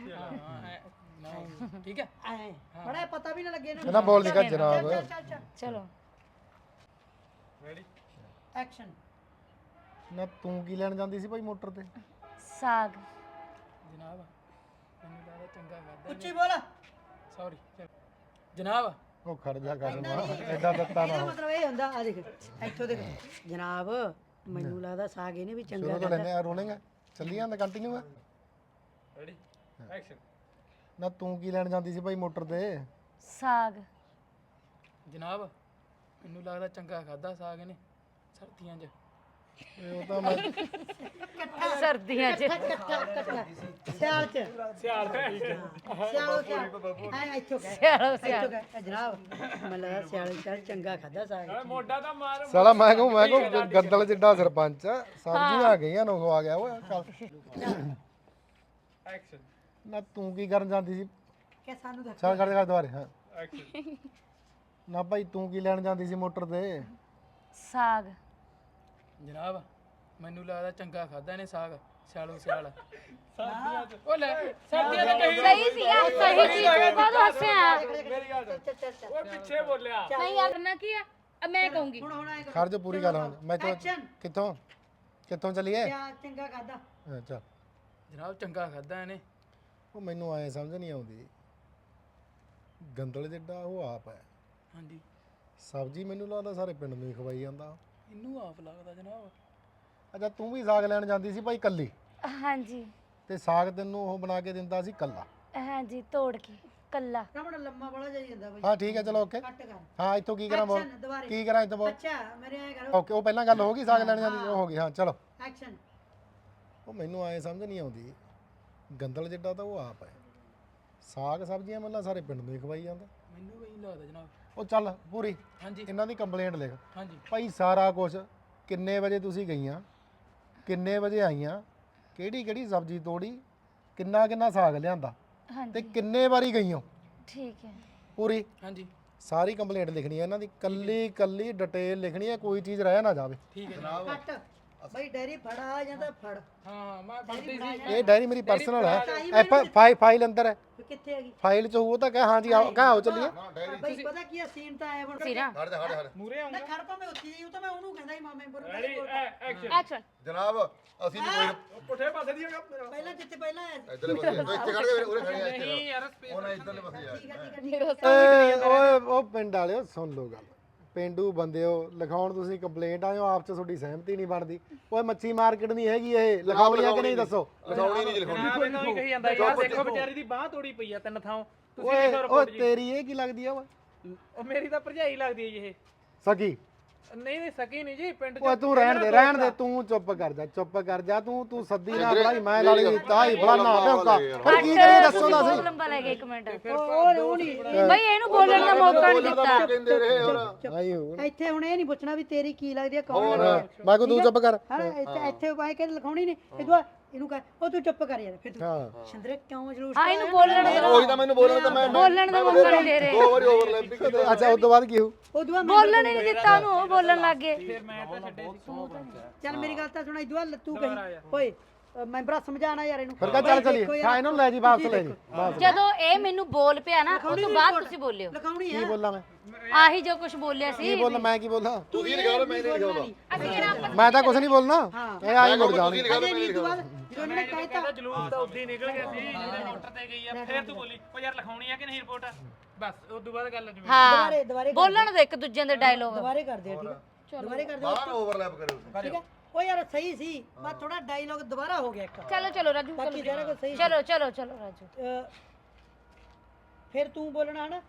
ਠੀਕ ਹੈ। ਐ ਬੜਾ ਪਤਾ ਵੀ ਨਾ ਲੱਗੇ ਇਹਨੂੰ ਕਹਿੰਦਾ ਬੋਲ ਨਿਕਾ ਜਨਾਬ। ਚੱਲ ਚੱਲ ਚੱਲ। ਚਲੋ। ਐਕਸ਼ਨ ਨਾ ਤੂੰ ਕੀ ਲੈਣ ਜਾਂਦੀ ਸੀ ਭਾਈ ਮੋਟਰ ਤੇ? ਸਾਗ। ਜਨਾਬ ਮੈਨੂੰ ਲੱਗਦਾ ਚੰਗਾ ਕਰਦਾ ਉੱਚੀ ਬੋਲ। ਸੌਰੀ ਜਨਾਬ। ਉਹ ਖੜ ਜਾ ਕਰ ਮਾ। ਐਡਾ ਦਿੱਤਾ ਨਾ। ਇਹਦਾ ਮਤਲਬ ਇਹ ਹੁੰਦਾ ਆ ਦੇਖ ਇੱਥੋਂ ਦੇਖ। ਜਨਾਬ ਮੈਨੂੰ ਲੱਗਦਾ ਸਾਗ ਇਹਨੇ ਵੀ ਚੰਗਾ ਸ਼ੁਰੂ ਤੋਂ ਲੈਨੇ ਆ ਰੋਲਿੰਗ। ਚੱਲੀ ਜਾਂਦਾ ਕੰਟੀਨਿਊ ਆ। ਰੈਡੀ ਐਕਸ਼ਨ ਨਾ ਤੂੰ ਕੀ ਲੈਣ ਜਾਂਦੀ ਸੀ ਭਾਈ ਮੋਟਰ ਤੇ? ਸਾਗ। ਜਨਾਬ ਮੈਨੂੰ ਲੱਗਦਾ ਚੰਗਾ ਖਾਦਾ ਸਾਗ ਨੇ ਸਰਦੀਆਂ 'ਚ। ਉਹ ਤਾਂ ਮੈਂ ਸਰਦੀਆਂ 'ਚ। ਕੱਟਾ ਕੱਟਾ ਸਿਆਲ ਚ। ਸਿਆਲ ਹੈ। ਸਿਆਲ ਚ। ਐ ਇੱਥੋਂ ਕਹਿ ਸਿਆਲੋ ਇੱਥੋਂ ਕਹਿ ਜਨਾਬ ਮੈਨੂੰ ਲੱਗਦਾ ਸਿਆਲ ਚ ਚੰਗਾ ਖਾਦਾ ਸਾਗ ਮੋਢਾ ਤਾਂ ਮਾਰ ਸਾਲਾ ਮੈਂ ਕਹੂੰ ਮੈਂ ਕਹੂੰ ਗੱਦਲ ਜਿੱਡਾ ਸਰਪੰਚ ਆ, ਸਬਜ਼ੀ ਆ ਗਈਆਂ ਨੋ ਖਵਾ ਗਿਆ ਓਏ ਚੱਲ। ਐਕਸ਼ਨ ਨਾ ਤੂੰ ਕੀ ਕਰਨ ਜਾਂਦੀ ਸੀ? ਕਿ ਸਾਨੂੰ ਦੱਸ। ਚੱਲ ਕਰ ਕਰ ਦੁਬਾਰੇ ਹਾਂ। ਐਕਸ਼ਨ ਨਾ ਭਾਈ ਤੂੰ ਕੀ ਲੈਣ ਜਾਂਦੀ ਸੀ ਮੋਟਰ ਤੇ? ਸਾਗ। ਜਨਾਬ ਮੈਨੂੰ ਲੱਗਦਾ ਚੰਗਾ ਖਾਦਾ ਨੇ ਸਾਗ ਸਿਆਲੋ ਸਿਆਲ। <laughs> ਸਰਦੀਆਂ 'ਚ ਉਹ ਲੈ ਸਰਦੀਆਂ 'ਚ ਕਹੀ ਸਹੀ ਸੀਗਾ ਸਹੀ ਚੀਜ਼ ਤੂੰ ਕਦ ਹੱਸਿਆ? ਚੱਲ ਚੱਲ ਚੱਲ ਉਹ ਪਿੱਛੇ ਬੋਲਿਆ। ਨਹੀਂ ਯਾਰ ਨਾ ਕੀ ਆ? ਅ, ਮੈਂ ਕਹੂੰਗੀ। ਹੁਣ ਹੁਣ ਆਏ ਖੜ ਜਾ ਪੂਰੀ ਗੱਲ ਹੁਣ। ਮੈਂ ਤੋਂ Action. ਕਿੱਥੋਂ? ਕਿੱਥੋਂ ਚੱਲੀਏ? ਸਿਆਲ ਚੰਗਾ ਚੱਲ ਜਨਾਬ ਚੰਗਾ ਖਾਦਾ ਇਹਨੇ। ਉਹ ਮੈਨੂੰ ਆਏ ਸਮਝ ਨਹੀਂ ਆਉਂਦੀ। ਗੰਦਲ ਜਿੱਡਾ ਉਹ ਆਪ ਹੈ। ਹਾਂਜੀ। ਸਬਜ਼ੀ ਮੈਨੂੰ ਲੱਗਦਾ ਸਾਰੇ ਪਿੰਡ ਨੂੰ ਹੀ ਖਵਾਈ ਜਾਂਦਾ। ਇਹਨੂੰ ਆਪ ਲੱਗਦਾ ਜਨਾਬ। ਅੱਛਾ ਤੂੰ ਵੀ ਸਾਗ ਲੈਣ ਜਾਂਦੀ ਸੀ ਭਾਈ ਕੱਲੀ ਹਾਂਜੀ। ਤੇ ਸਾਗ ਤੈਨੂੰ ਉਹ ਬਣਾ ਕੇ ਦਿੰਦਾ ਸੀ ਕੱਲਾ ਹਾਂਜੀ ਤੋੜ ਕੇ ਕੱਲਾ ਰਮਣ ਲੰਮਾ ਬੜਾ ਜਾਈ ਜਾਂਦਾ ਬਾਈ। ਹਾਂ ਠੀਕ ਹੈ ਚਲੋ ਓਕੇ ਕੱਟ ਕਰ। ਹਾਂ ਇੱਥੋਂ ਕੀ ਕਰਾਂ ਬੋਲ ਐਕਸ਼ਨ ਦੁਬਾਰੇ। ਕੀ ਕਰਾਂ ਇੱਥੋਂ ਬੋਲ ਅੱਛਾ ਮੇਰੇ ਐ ਕਰੋ। ਓਕੇ ਉਹ ਪਹਿਲਾਂ ਗੱਲ ਹੋ ਗਈ ਸਾਗ ਲੈਣ ਜਾਂਦੀ ਸੀ, ਉਹ ਹੋ ਗਈ ਹਾਂ ਚਲੋ। ਐਕਸ਼ਨ ਉਹ ਮੈਨੂੰ ਆਏ ਸਮਝ ਨਹੀਂ ਆਉਂਦੀ ਗੰਦਲ ਜਿੱਡਾ ਤਾਂ ਉਹ ਆਪ ਹੈ। ਸਾਗ ਸਬਜ਼ੀਆਂ ਮੱਲਾ ਸਾਰੇ ਪਿੰਡ ਨੂੰ ਹੀ ਖਵਾਈ ਜਾਂਦਾ। ਮੈਨੂੰ ਵੀ ਇਹੀ ਲੱਗਦਾ ਜਨਾਬ। ਉਹ ਚੱਲ ਪੂਰੀ। ਹਾਂਜੀ। ਇਹਨਾਂ ਦੀ ਕੰਪਲੇਂਟ ਲਿਖ। ਹਾਂਜੀ। ਭਾਈ ਸਾਰਾ ਕੁਝ ਕਿੰਨੇ ਵਜੇ ਤੁਸੀਂ ਗਈਆਂ? ਕਿੰਨੇ ਵਜੇ ਆਈਆਂ? ਕਿਹੜੀ ਕਿਹੜੀ ਸਬਜ਼ੀ ਤੋੜੀ? ਕਿੰਨਾ ਕਿੰਨਾ ਸਾਗ ਲਿਆਂਦਾ? ਤੇ ਹਾਂਜੀ। ਕਿੰਨੇ ਵਾਰੀ ਗਈਆਂ? ਠੀਕ ਹੈ। ਪੂਰੀ। ਹਾਂਜੀ। ਸਾਰੀ ਕੰਪਲੇਂਟ ਲਿਖਣੀ ਹੈ ਇਹਨਾਂ ਦੀ। ਕੱਲੀ ਕੱਲੀ ਡਿਟੇਲ ਲਿਖਣੀ ਹੈ ਕੋਈ ਚੀਜ਼ ਰਹਿ ਨਾ ਜਾਵੇ। ਠੀਕ ਹੈ। ਜਨਾਬ ਕੱਟ ਬਾਈ ਡੈਰੀ ਫੜਾ ਜਾਂਦਾ ਫੜ। ਹਾਂ ਮੈਂ ਫੜਦੀ ਸੀ। ਇਹ ਡਾਇਰੀ ਮੇਰੀ ਪਰਸਨਲ ਹੈ। ਐਫ ਫਾਈਲ ਫਾਈਲ ਅੰਦਰ ਹੈ। ਵੀ ਕਿੱਥੇ ਹੈਗੀ? ਫਾਈਲ ਚ ਹੋਊ ਤਾਂ ਕਹ ਹਾਂਜੀ ਆਓ ਕਹ ਆਓ ਚੱਲੀਏ। ਬਾਈ ਪਤਾ ਕੀ ਆ ਸੀਨ ਤਾਂ ਆਇਆ ਹੁਣ। ਸੀ ਨਾ ਮੂਰੇ ਮੈਂ ਖੜ ਪਾ ਮੈਂ ਉੱਥੇ ਹੀ ਉਹ ਤਾਂ ਮੈਂ ਉਹਨੂੰ ਕਹਿੰਦਾ ਸੀ ਮਾਮੇ ਪਰ ਰੈਡੀ ਐਕਸ਼ਨ ਐਕਸ਼ਨ ਜਨਾਬ ਅਸੀਂ ਨਹੀਂ ਕੋਈ ਪੁੱਠੇ ਪਾਸੇ ਦੀ ਹੈਗਾ ਪਹਿਲਾਂ ਜਿੱਥੇ ਪਹਿਲਾਂ ਆਇਆ ਸੀ। ਇੱਧਰਲੇ ਪਾਸੇ। ਤੂੰ ਇੱਥੇ ਖੜ ਕੇ ਉਰੇ ਖੜਿਆ ਇੱਥੇ। ਨਹੀਂ ਯਾਰ ਸਪੇਸ ਉਹਨਾਂ ਇੱਧਰਲੇ ਪਾਸੇ ਜਾ ਠੀਕ ਹੈ ਠੀਕ ਹੈ ਓਏ ਓਏ ਉਹ ਪਿੰਡ ਵਾਲਿਓ ਸੁਣ ਲਓ ਗੱਲ। ਪਿੰਡੂ ਬੰਦਿਓ ਲਿਖਾਉਣ ਤੁਸੀਂ ਕੰਪਲੇਂਟ ਆਇਓ ਆਪ ਚ ਤੁਹਾਡੀ ਸਹਿਮਤੀ ਨਹੀਂ ਬਣਦੀ। ਓਏ ਮੱਛੀ ਮਾਰਕੀਟ ਨਹੀਂ ਹੈਗੀ ਇਹ ਲਿਖਾਉਣੀ ਆ ਕਿ ਨਹੀਂ ਦੱਸੋ? ਲਿਖਾਉਣੀ ਨਹੀਂ ਲਿਖਾਉਣੀ। ਜਨਾਬ ਇਹਨਾਂ ਵੀ ਕਹੀ ਜਾਂਦਾ ਯਾਰ ਦੇਖੋ ਵਿਚਾਰੀ ਦੀ ਬਾਹ ਤੋੜੀ ਪਈ ਆ ਤਿੰਨ ਥਾਂ ਤੁਸੀਂ ਓਏ ਲਿਖੋ ਓਏ ਰਿਪੋਰਟ ਜੀ। ਤੇਰੀ ਇਹ ਕੀ ਲੱਗਦੀ ਆ ਓਏ? ਉਹ ਮੇਰੀ ਤਾਂ ਭਰਜਾਈ ਲੱਗਦੀ ਹੈ ਜੀ ਇਹ। ਸਕੀ। ਨਹੀਂ ਨਹੀਂ ਸਕੀ ਨਹੀਂ ਜੀ ਪਿੰਡ ਓਏ ਤੂੰ ਰਹਿਣ ਦੇ ਰਹਿਣ ਦੇ ਤੂੰ ਚੁੱਪ ਕਰ ਜਾ ਚੁੱਪ ਕਰ ਜਾ ਤੂੰ ਤੂੰ ਸੱਦੀ ਨਾ ਬੜਾਈ ਮੈਂ ਲਾਲੀ ਤਾਈ ਫਲਾਣਾ ਭੌਂਕਾ ਪਰ ਕੀ ਕਰੀ ਦੱਸੋ ਨਾ ਸਹੀ ਲੰਬਾ ਲੱਗ ਗਿਆ ਇੱਕ ਮਿੰਟ। ਉਹ ਉਹ ਨਹੀਂ। ਬਈ ਇਹਨੂੰ ਬੋਲਣ ਦਾ ਮੌਕਾ ਨਹੀਂ ਦਿੱਤਾ। ਹੋਰ। ਇੱਥੇ ਹੁਣ ਇਹ ਨਹੀਂ ਪੁੱਛਣਾ ਵੀ ਤੇਰੀ ਕੀ ਲੱਗਦੀ ਆ ਕੌਣ ਲੱਗਦੀ ਆ। ਮੈਂ ਕੋ ਤੂੰ ਚੁੱਪ ਕਰ। ਹਾਂ। ਇੱਥੇ ਇੱਥੇ ਬਾਈ ਕੇ ਲਿਖਾਉਣੀ ਨਹੀਂ। ਇਹ ਇਹਨੂੰ ਕਹ ਉਹ ਤੂੰ ਚੁੱਪ ਕਰ ਯਾਰ ਫਿਰ ਤੂੰ ਹਾਂ। ਸ਼ਿੰਦਰੇ ਕਿਉਂ ਜਲੂਸ ਹਾਂ ਇਹਨੂੰ? ਬੋਲਣ ਉਹੀ ਤਾਂ ਮੈਨੂੰ ਬੋਲਣ ਤਾਂ ਮੈਂ ਮੈਂ- ਬੋਲਣ ਦਾ ਮੌਕਾ ਨਹੀਂ ਦੇ ਰਹੇ। ਦੋ ਵਾਰੀ ਓਵਰਲੈਪਿੰਗ ਅੱਛਾ ਉਸ ਤੋਂ ਬਾਅਦ ਕੀ ਹੋ ਉਹ ਦੁਆ ਬੋਲਣ ਹੀ ਨਹੀਂ ਦਿੱਤਾ ਉਹਨੂੰ ਉਹ ਬੋਲਣ ਲੱਗ ਗਏ। ਫਿਰ ਮੈਂ ਤਾਂ ਛੱਡੇ ਸੀ ਤੂੰ ਤਾਂ ਚੱਲ ਮੇਰੀ ਗੱਲ ਤਾਂ ਸੁਣਾ ਦੁਆ ਤੂੰ ਕਹੀ। ਓਏ ਅ, ਮੈਂਬਰਾ ਸਮਝਾਣਾ ਯਾਰ ਇਹਨੂੰ। ਫਿਰ ਕਹ ਚੱਲ ਚਲੀਏ। ਹਾਂ ਇਹਨੂੰ ਲੈ ਜੀ ਵਾਪਸ ਲੈ ਜੀ ਜਦੋਂ ਇਹ ਮੈਨੂੰ ਬੋਲ ਪਿਆ ਨਾ ਉਸ ਤੋਂ ਬਾਅਦ ਤੁਸੀਂ ਬੋਲਿਓ। ਲਿਖਾਉਣੀ ਕੀ ਹੈ। ਬੋਲਾਂ ਮੈਂ? ਆਹੀ ਜੋ ਕੁਝ ਬੋਲਿਆ ਸੀ। ਕੀ ਬੋਲਾਂ ਮੈਂ ਕੀ ਬੋਲਾਂ? ਤੁਸੀਂ ਲਿਖਾ ਲਓ ਮੈਂ ਨਹੀਂ ਅਸੀਂ ਜਿਹੜਾ ਮੈਂ ਤਾਂ ਕੁਝ ਨਹੀਂ ਬੋਲਣਾ। ਇਹ ਆਈ ਮੁੜ ਅਜੇ ਮੈਂ ਨਹੀਂ ਦੁਆ ਜਦੋਂ ਇਹਨੇ ਕਹਿਤਾ। ਜਲੂਸ ਤਾਂ ਉੱਦੀ ਨਿਕਲ ਗਿਆ ਸੀ ਜਿਹੜੇ ਮੋਟਰ ਤੇ ਗਈ ਆ। ਫਿਰ ਤੂੰ ਬੋਲੀ ਉਹ ਯਾਰ ਲਿਖਾਉਣੀ ਆ ਕਿ ਨਹੀਂ ਰਿਪੋਰਟ? ਬਸ ਉਸ ਤੋਂ ਬਾਅਦ ਗੱਲ ਜਿਵੇਂ ਹਾਂ ਦੁਬਾਰੇ ਦੁਬਾਰੇ ਬੋਲਣ ਦੇ ਇੱਕ ਦੂਜੇ ਦੇ ਡਾਇਲੋਗ ਦੁਬਾਰੇ ਕਰਦੇ ਆ ਠੀਕ ਹੈ? ਦੁਬਾਰੇ ਕਰਦੇ ਆ ਬਾਹਰ ਓਵਰਲੈਪ ਕਰਿਓ ਠੀਕ ਹੈ? ਉਹ ਯਾਰ ਸਹੀ ਸੀ ਬਸ ਥੋੜਾ ਡਾਇਲੌਗ ਦੁਬਾਰਾ ਹੋ ਗਿਆ ਇੱਕ। ਚਲੋ ਚਲੋ ਰਾਜੂ ਬਾਕੀ ਸਾਰਾ ਕੁਝ ਸਹੀ ਸੀ। ਚਲੋ ਚਲੋ ਚਲੋ ਰਾਜੂ। ਫਿਰ ਤੂੰ ਬੋਲਣਾ ਹਨਾ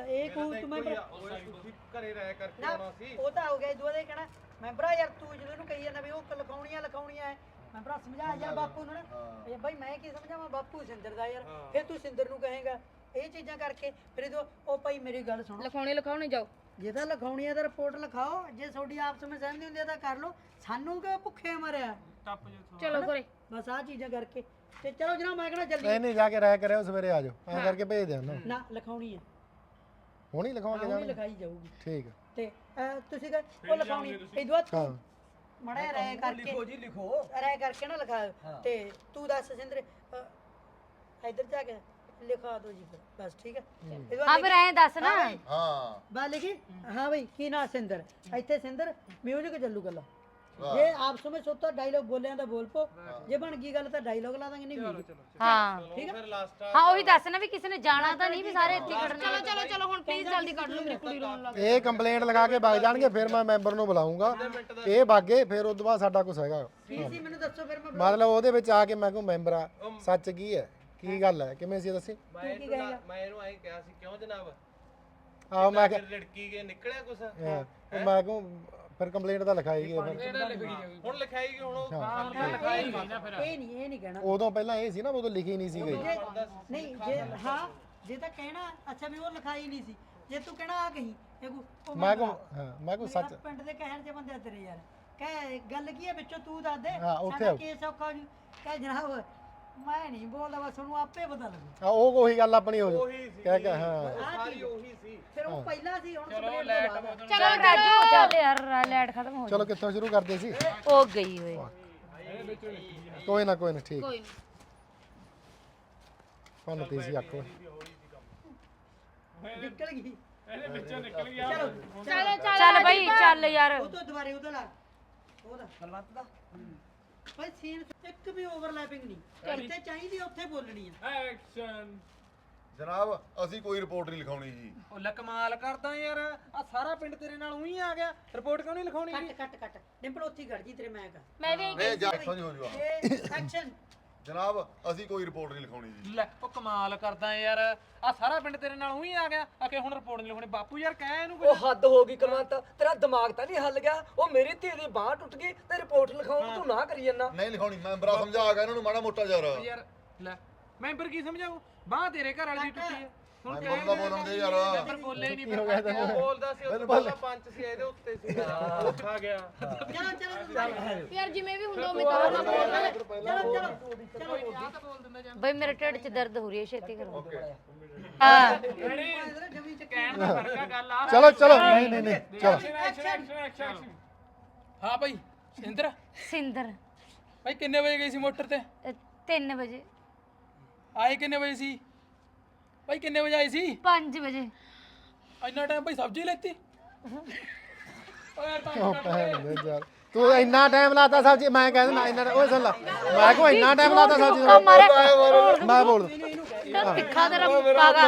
ਇਹ ਕੋ ਤੂੰ ਮੈਂ ਤੁਸੀਂ ਘਰੇ ਰਹਿ ਕਰਕੇ ਨਾ ਆਉਣਾ ਸੀ। ਉਹ ਤਾਂ ਹੋ ਗਿਆ ਦੁਆ ਦੇ ਕਹਿਣਾ। ਮੈਂ ਭਰਾ ਯਾਰ ਤੂੰ ਜਦੋਂ ਇਹਨੂੰ ਕਹੀ ਜਾਂਦਾ ਵੀ ਉਹ ਲਿਖਾਉਣੀਆਂ ਲਿਖਾਉਣੀਆਂ ਐ ਮੈਂ ਭਰਾ ਸਮਝਾ ਯਾਰ ਬਾਪੂ ਨੂੰ ਨਾ। ਇਹ ਬਾਈ ਮੈਂ ਕੀ ਸਮਝਾਵਾਂ? ਬਾਪੂ ਸਿੰਦਰ ਦਾ ਯਾਰ। ਫਿਰ ਤੂੰ ਸਿੰਦਰ ਨੂੰ ਕਹੇਗਾ। ਇਹ ਚੀਜ਼ਾਂ ਕਰਕੇ ਫਿਰ ਇਹ ਉਹ ਭਾਈ ਮੇਰੀ ਗੱਲ ਸੁਣੋ। ਲਿਖਾਉਣੇ ਲਿਖਾਉਣੇ ਜਾਓ। ਜੇ ਤਾਂ ਲਿਖਾਉਣੀ ਹੈ ਤਾਂ ਰਿਪੋਰਟ ਲਿਖਾਓ। ਜੇ ਤੁਹਾਡੀ ਆਪਸ ਵਿੱਚ ਸਹਿਮਤੀ ਹੁੰਦੀ ਹੈ ਤਾਂ ਕਰ ਲਓ। ਸਾਨੂੰ ਕਿ ਭੁੱਖੇ ਮਰਿਆ? ਟੱਪ ਜੋ ਚਲੋ ਕੋਰੇ। ਬਸ ਆਹ ਚੀਜ਼ਾਂ ਕਰਕੇ। ਤੇ ਚਲੋ ਜਨਾਬ ਮੈਂ ਕਹਿਣਾ ਜਲਦੀ। ਨਹੀਂ ਨਹੀਂ ਜਾ ਕੇ ਰਹਿ ਕਰਿਓ ਸਵੇਰੇ ਆ ਜਾਓ। ਐਂ ਕਰਕੇ ਭੇਜ ਦਿਆਂ ਨਾ ਨਾ ਲਿਖਾਉਣੀ ਹੈ ਹੁਣ ਲਿਖਾਵਾਂਗੇ ਜਾਣ? ਲਿਖਾਈ ਜਾਊਗੀ। ਠੀਕ ਹੈ ਤੇ ਅਹ, ਤੁਸੀਂ ਕਹ ਉਹ ਲਿਖਾਉਣੀ ਇਦਵਾ ਹਾਂ। ਮੜਾ ਰਹਿ ਕਰਕੇ ਲਿਖੋ ਜੀ ਲਿਖੋ। ਰਹਿ ਕਰਕੇ ਨਾ ਲਿਖਾਓ ਤੇ ਤੂੰ ਦੱਸ ਸਿੰਦਰ ਇੱਧਰ ਜਾ ਕੇ ਲਿਖਾ ਦੋ ਜੀ ਫਿਰ ਬਸ ਠੀਕ ਹੈ? ਹਾਂ। ਫਿਰ ਐਂ ਦੱਸ ਨਾ। ਹਾਂ ਬਾ ਲਿਖੀ? ਹਾਂ ਬਈ ਕੀ ਨਾ ਸਿੰਦਰ? ਇੱਥੇ ਸਿੰਦਰ ਮਿਊਜ਼ਿਕ ਚੱਲੂ ਗੱਲਾਂ। ਜੇ ਆਪਸ ਵਿੱਚ ਸੋਤਾ ਡਾਇਲੋਗ ਬੋਲਿਆਂ ਦਾ ਬੋਲ ਪੋ। ਜੇ ਬਣ ਗਈ ਗੱਲ ਤਾਂ ਡਾਇਲੋਗ ਲਾ ਦਾਂਗੇ ਨਹੀਂ। ਹਾਂ। ਠੀਕ ਹੈ ਹਾਂ ਉਹੀ ਦੱਸ ਨਾ ਵੀ ਕਿਸੇ ਨੇ ਜਾਣਾ ਤਾਂ ਨਹੀਂ ਵੀ ਸਾਰੇ ਇੱਥੇ ਹੀ ਖੜਨਾ ਚਲੋ ਚਲੋ ਚਲੋ ਹੁਣ ਪਲੀਜ਼ ਜਲਦੀ ਕੱਢ ਲਓ ਮੇਰੀ ਕੁੜੀ ਰੋਣ ਲੱਗ ਇਹ ਕੰਪਲੇਂਟ ਲਗਾ ਕੇ ਵਗ ਜਾਣਗੇ ਫਿਰ ਮੈਂ ਮੈਂਬਰ ਨੂੰ ਬੁਲਾਉਂਗਾ। ਇਹ ਬਾਗੇ ਫਿਰ ਉਸ ਤੋਂ ਬਾਅਦ ਸਾਡਾ ਕੁਝ ਹੈਗਾ। ਕੀ ਸੀ ਮੈਨੂੰ ਦੱਸੋ ਫਿਰ ਮੈਂ ਮਤਲਬ ਉਹਦੇ ਵਿੱਚ ਆ ਕੇ ਮੈਂ ਕਹੂੰ ਮੈਂਬਰ ਆ ਸੱਚ ਕੀ ਹੈ? ਕੀ ਗੱਲ ਹੈ? ਕਿਵੇਂ ਸੀ ਦੱਸੀ? ਮੈਂ ਇਹਨੂੰ ਮੈਂ ਇਹਨੂੰ ਐਂ ਕਿਹਾ ਸੀ ਕਿਉਂ ਜਨਾਬ? ਆਹ ਮੈਂ ਫਿਰ ਲੜਕੀ ਕੇ ਨਿਕਲਿਆ ਕੁਛ? ਕਿਹਾ ਉਹ ਮੈਂ ਕਹੂੰ ਫਿਰ ਕੰਪਲੇਂਟ ਤਾਂ ਲਿਖਾਈ ਗਈ ਹੈ ਫਿਰ। ਹੁਣ ਲਿਖਾਈ ਕਿ ਹੁਣ ਉਹ ਲਿਖਾਈ ਗਈ। ਨਾ ਫਿਰ। ਇਹ ਨਹੀਂ ਇਹ ਨਹੀਂ ਕਹਿਣਾ। ਉਦੋਂ ਪਹਿਲਾਂ ਇਹ ਸੀ ਨਾ ਉਦੋਂ ਲਿਖੀ ਨਹੀਂ ਸੀ ਗਈ। ਜੇ ਨਹੀਂ ਜੇ ਹਾਂ ਜੇ ਤਾਂ ਕਹਿਣਾ ਅੱਛਾ ਵੀ ਉਹ ਲਿਖਾਈ ਨਹੀਂ ਸੀ। ਜੇ ਤੂੰ ਕਹਿਣਾ ਆ ਕਹੀਂ। ਇਹ ਕੋ ਉਹ ਮੈਂ ਕਹੂੰ ਹਾਂ ਮੈਂ ਮੇਰਾ ਸੱਚ। ਪਿੰਡ ਦੇ ਕਹਿਣ ਦੇ ਬੰਦੇ ਤੇਰੇ ਯਾਰ। ਕਹਿ ਗੱਲ ਕੀ ਹੈ ਵਿੱਚੋਂ ਤੂੰ ਦੱਸ ਦੇ। ਹਾਂ, ਉੱਥੇ ਸਾਡਾ ਆਓ। ਕੇਸ ਔਖਾ ਜੀ। ਕਹਿ ਜਨਾਬ ਮੈਂ ਨਹੀਂ ਬੋਲਦਾ ਬਸ ਉਹਨੂੰ ਆਪੇ ਪਤਾ ਲੱਗੂ। ਆ ਉਹ ਉਹੀ ਗੱਲ ਆਪਣੀ ਹੋ ਉਹੀ ਜੂ ਸੀ। ਕਹਿ ਕੇ ਹਾਂ। ਸਾਰੀ। ਉਹੀ ਸੀ। ਫਿਰ ਉਹ ਪਹਿਲਾਂ ਸੀ ਹੁਣ ਚਲੋ ਲੈਟ ਤੋਂ। ਚਲੋ ਰਾਜੂ ਚੱਲ ਯਾਰ ਲੈਟ ਖਤਮ ਹੋ ਚਲੋ ਕਿੱਥੋਂ ਸ਼ੁਰੂ ਕਰਦੇ ਸੀ? ਉਹ ਗਈ ਹੋਏ ਕੋਈ ਨਾ ਕੋਈ ਨਾ ਠੀਕ। ਕੋਈ ਭੰਨਤੀ ਸੀ ਅੱਖ ਨਿਕਲ ਗਈ। ਇਹਦੇ ਵਿੱਚੋਂ ਨਿਕਲ ਗਿਆ। ਚਲੋ ਚਲੋ ਚਲੋ ਚੱਲ ਬਈ ਚੱਲ ਯਾਰ। ਉਹ ਤੋਂ ਦੁਬਾਰੇ ਉਹ ਤੋਂ ਲਾ ਉਹਦਾ ਬਲਵੰਤ ਦਾ। ਭਾਈ ਸੀਨ ਇੱਕ ਵੀ ਓਵਰਲੈਪਿੰਗ ਨਹੀਂ। ਜਿੱਥੇ ਚਾਹੀਦੀ ਉੱਥੇ ਬੋਲਣੀ ਆ। ਐਕਸ਼ਨ ਜਨਾਬ ਅਸੀਂ ਕੋਈ ਰਿਪੋਰਟ ਨਹੀਂ ਲਿਖਾਉਣੀ ਜੀ। ਉਹ ਲੈ ਕਮਾਲ ਕਰਦਾ ਯਾਰ ਆ ਸਾਰਾ ਪਿੰਡ ਤੇਰੇ ਨਾਲ ਉਹੀ ਆ ਗਿਆ। ਰਿਪੋਰਟ ਕਿਉਂ ਨਹੀਂ ਲਿਖਾਉਣੀ ਕੱਟ ਕੱਟ ਕੱਟ। ਡਿੰਪਲ ਉੱਥੇ ਹੀ ਖੜ ਜੀ ਤੇਰੇ ਮੈਂ ਕਾ ਮੈਂ ਵੀ ਨਹੀਂ ਜਾ ਇੱਥੋਂ ਦੀ ਹੋ ਜੂਗਾ ਇਹ ਐਕਸ਼ਨ ਜਨਾਬ ਅਸੀਂ ਕੋਈ ਰਿਪੋਰਟ ਨਹੀਂ ਲਿਖਾਉਣੀ ਜੀ। ਲੈ ਉਹ ਕਮਾਲ ਕਰਦਾ ਯਾਰ। ਆ ਸਾਰਾ ਪਿੰਡ ਤੇਰੇ ਨਾਲ ਉਹੀ ਆ ਗਿਆ। ਆ ਕਿ ਹੁਣ ਰਿਪੋਰਟ ਨਹੀਂ ਲਿਖਾਉਣੀ। ਬਾਪੂ ਯਾਰ ਕਹਿ ਇਹਨੂੰ ਉਹ ਕੁਝ ਹੱਦ ਹੋ ਗਈ ਕਲਵੰਤ ਤੇਰਾ ਦਿਮਾਗ ਤਾਂ ਨਹੀਂ ਹੱਲ ਗਿਆ। ਉਹ ਮੇਰੀ ਧੀ ਦੀ ਬਾਹ ਟੁੱਟ ਗਈ ਤੇ ਰਿਪੋਰਟ ਲਿਖਾਉਣ ਤੂੰ ਨਾ ਕਰੀ ਜੰਨਾ ਨਹੀਂ ਲਿਖਾਉਣੀ ਮੈਂਬਰਾ ਸਮਝਾ ਗਿਆ ਇਹਨਾਂ ਨੂੰ ਮਾੜਾ ਮੋਟਾ ਯਾਰ। ਯਾਰ ਲੈ ਮੈਂਬਰ ਕੀ ਸਮਝਾਊ? ਬਾਹ ਤੇਰੇ ਘਰ ਵਾਲੀ ਦੀ ਟੁੱਟੀ ਹੈ ਹੁਣ ਮੈਂਬਰ ਦਾ ਬੋਲਣ ਦੇ ਯਾਰ। ਮੈਂਬਰ ਬੋਲੇ ਹੀ ਨਹੀਂ ਫਿਰ ਉਹ ਬੋਲਦਾ ਸੀ ਉਹ ਤੋਂ ਪਹਿਲਾਂ ਪੰਚ ਸੀ ਇਹਦੇ ਉੱਤੇ ਸੀ। ਉੱਠ ਆ ਗਿਆ। ਚਲੋ ਚਲੋ ਚਲੋ। ਯਾਰ ਜਿਵੇਂ ਵੀ ਹੁੰਦਾ ਉਵੇਂ ਕਰੋ ਨਾ ਬੋਲਣਾ ਚਲੋ ਚਲੋ। ਬਈ ਮੇਰੇ ਢਿੱਡ 'ਚ ਦਰਦ ਹੋ ਰਹੀ ਹੈ ਛੇਤੀ ਕਰੋ। ਹਾਂ। ਜਮੀ ਚ ਕਹਿਣ ਦਾ ਫ਼ਰਕ ਆ ਗੱਲ ਆ। ਚਲੋ ਚਲੋ। ਨਹੀਂ ਨਹੀਂ ਨਹੀਂ ਚਲੋ। ਹਾਂ ਭਾਈ ਸਿੰਦਰ? ਸਿੰਦਰ। ਭਾਈ ਕਿੰਨੇ ਵਜੇ ਗਈ ਸੀ ਮੋਟਰ ਤੇ? 3 ਵਜੇ। ਆਏ ਕਿੰਨੇ ਵਜੇ ਸੀ? ਭਾਈ ਕਿੰਨੇ ਵਜੇ ਆਈ ਸੀ? 5 ਵਜੇ। ਇੰਨਾ ਟਾਈਮ ਭਾਈ ਸਬਜ਼ੀ ਲੈਤੀ? ਓ ਯਾਰ ਤਾਂ ਉਹ ਭੈਣ ਦੇ ਯਾਰ। ਤੂੰ ਇੰਨਾ ਟਾਈਮ ਲਾਤਾ ਸਬਜ਼ੀ ਮੈਂ ਕਹਿ ਦਿੰਦਾ ਇੰਨਾ ਓਏ ਸੁਣ ਲੈ ਮੈਂ ਕੋ ਇੰਨਾ ਟਾਈਮ ਲਾਤਾ ਸਬਜ਼ੀ ਨੂੰ ਮੈਂ ਬੋਲ ਤਾਂ ਤਿੱਖਾ ਤੇਰਾ ਮੁੱਕਾ ਗਾ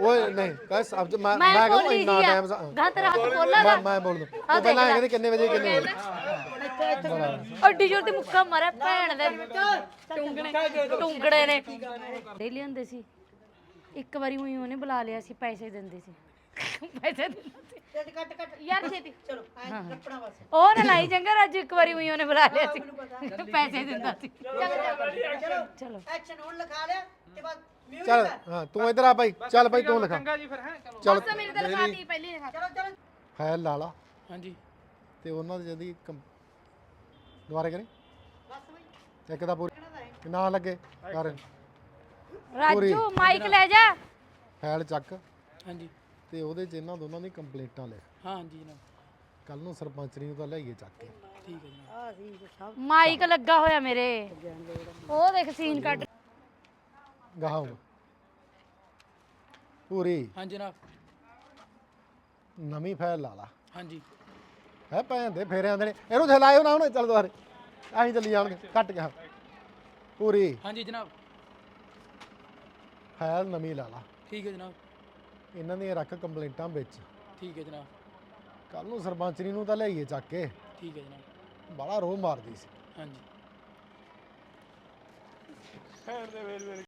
ਓਏ ਨਹੀਂ ਕਹਿ ਸਬਜ਼ੀ ਮੈਂ ਮੈਂ ਮੈਂ ਕਹੂੰ ਬੋਲੀ ਇੰਨਾ ਟਾਈਮ ਗਾ ਤੇਰਾ ਹੱਥ ਬੋਲਾ ਮੈਂ ਮੈਂ ਬੋਲ ਦੂੰ ਤੂੰ ਪਹਿਲਾਂ ਇਹ ਕਹਿੰਦੇ ਕਿੰਨੇ ਵਜੇ ਕਿੰਨੇ ਵਜੇ। ਅੱਡੀ ਜੋਰ ਤੇ ਮੁੱਕਾ ਮਾਰਿਆ ਭੈਣ ਦੇ। ਟੁੰਗਣੇ ਟੁੰਗੜੇ ਨੇ। ਦੇ ਲਿਆਂਦੇ ਸੀ। ਇੱਕ ਵਾਰੀ ਉਹੀ ਉਹਨੇ ਬੁਲਾ ਲਿਆ ਸੀ ਪੈਸੇ ਦਿੰਦੇ ਸੀ। ਪੈਸੇ ਦਿੰਦੇ ਸੀ ਤੇ ਕੱਟ ਕੱਟ। ਯਾਰ ਛੇਤੀ। ਚਲੋ ਐ ਕੱਪੜਾ ਬਸ। ਉਹ ਨਾ ਲਾਈ ਚੰਗਾ ਰਾਜੂ ਇੱਕ ਵਾਰੀ ਉਹੀ ਉਹਨੇ ਬੁਲਾ ਲਿਆ ਸੀ। ਪੈਸੇ ਦਿੰਦਾ ਸੀ। ਚਲੋ ਚਲੋ ਐਕਸ਼ਨ ਹੁਣ ਲਿਖਾ ਲਿਆ ਤੇ ਬਾਅਦ ਮਿਊਜ਼ਿਕ ਚੱਲ ਹਾਂ ਤੂੰ ਇੱਧਰ ਆ ਭਾਈ ਚੱਲ ਭਾਈ ਤੂੰ ਲਿਖਾ। ਚੰਗਾ ਜੀ ਫਿਰ ਹੈ? ਚਲੋ। ਬਸ ਮੇਰੇ ਤੇ ਪਹਿਲੀ ਲਿਖਾ। ਚਲੋ ਚਲੋ। ਹੈ ਲਾਲਾ। ਹਾਂਜੀ। ਤੇ ਉਹਨਾਂ ਦੀ ਜਦੀ ਦੁਬਾਰਾ ਕਰੀ। ਬਸ ਇੱਕ ਦਾ ਪੂਰੀ ਨਾਂ ਲੱਗੇ। ਕਰ। ਰਾਜੂ ਮਾਈਕ ਲੈ ਜਾ। ਫਾਈਲ ਚੱਕ। ਹਾਂਜੀ। ਤੇ ਉਹਦੇ 'ਚ ਇਹਨਾਂ ਦੋਨਾਂ ਦੀ ਕੰਪਲੇਂਟਾਂ ਲਿਖ। ਹਾਂਜੀ ਜਨਾਬ ਕੱਲ ਨੂੰ ਸਰਪੰਚਰੀ ਨੂੰ ਤਾਂ ਲਿਆਈਏ ਚੱਕ ਕੇ। ਠੀਕ ਹੈ ਜਨਾਬ ਆ ਸੀ ਸਭ ਮਾਈਕ ਲੱਗਾ ਹੋਇਆ ਮੇਰੇ। ਉਹ ਦੇਖ ਸੀਨ ਕੱਢ। ਗਾਹਾਂ ਪੂਰੀ। ਹਾਂ ਜਨਾਬ ਨਵੀਂ ਫਾਈਲ ਲਾ ਲਾ। ਹਾਂਜੀ। ਹੈ ਭੈਣ ਦੇ ਫੇਰੇ ਆਂਦੇ ਨੇ। ਇਹਨੂੰ ਥਲਾਇਓ ਨਾ ਹੁਣ ਚੱਲ ਦੁਆਰੇ ਆਹੀਂ ਚੱਲੀ ਜਾਣਗੇ। ਕੱਟ ਗਿਆ ਪੂਰੀ। ਹਾਂਜੀ ਜਨਾਬ। ਫਾਈਲ ਨਵੀਂ ਲਾ ਲਾ। ਠੀਕ ਹੈ ਜਨਾਬ। ਇਹਨਾਂ ਦੀਆਂ ਰੱਖ ਕੰਪਲੇਂਟਾਂ ਵਿੱਚ। ਠੀਕ ਹੈ ਜਨਾਬ। ਕੱਲ ਨੂੰ ਸਰਪੰਚਰੀ ਨੂੰ ਤਾਂ ਲਿਆਈਏ ਚੱਕ ਕੇ। ਠੀਕ ਹੈ ਜਨਾਬ। ਬੜਾ ਰੋਹ ਮਾਰਦੀ ਸੀ। ਹਾਂਜੀ।